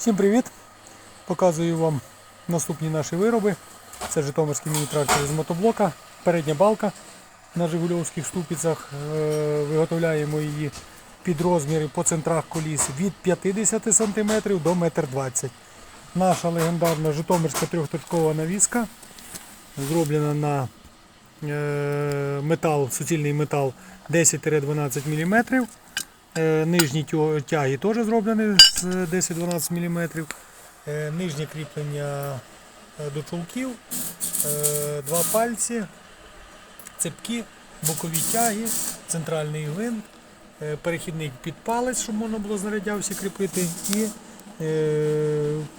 Всім привіт! Показую вам наступні наші вироби. Це Житомирський міні-трактор з мотоблока, передня балка на Жигульовських ступицях. Е, Виготовляємо її під розміри по центрах коліс від 50 см до 1,20 м. Наша легендарна Житомирська трьохточкова навіска зроблена на е, метал, суцільний метал 10-12 мм. Е, Нижні тяги теж зроблені з 10-12 мм. Е, Нижнє кріплення е, до чулків, два пальці, цепки, бокові тяги, центральний гвинт, перехідник під палець, щоб можна було знарядявся кріпити, і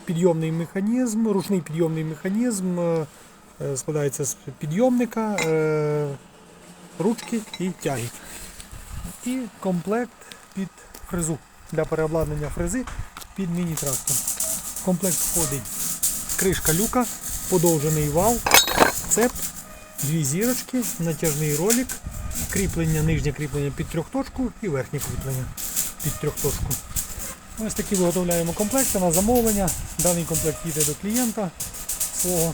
підйомний механізм, ручний підйомний механізм складається з підйомника, ручки і тяги. І комплект під фрезу для переобладнання фрези під міні-трактор. Комплект входить кришка люка, подовжений вал, цеп, дві зірочки, натяжний ролик, кріплення, нижнє кріплення під трьохточку і верхнє кріплення під трьохточку. Ось такі виготовляємо комплекти на замовлення. Даний комплект їде до клієнта свого.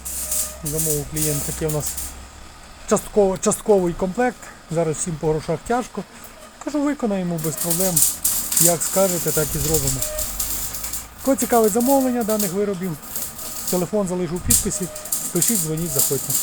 Замовив клієнт такий у нас частковий комплект. Зараз всім по грошах тяжко. Кажу, виконаємо без проблем. Як скажете, так і зробимо. Кого цікавить замовлення даних виробів, телефон залежу в підписі. Пишіть, дзвоніть, заходьте.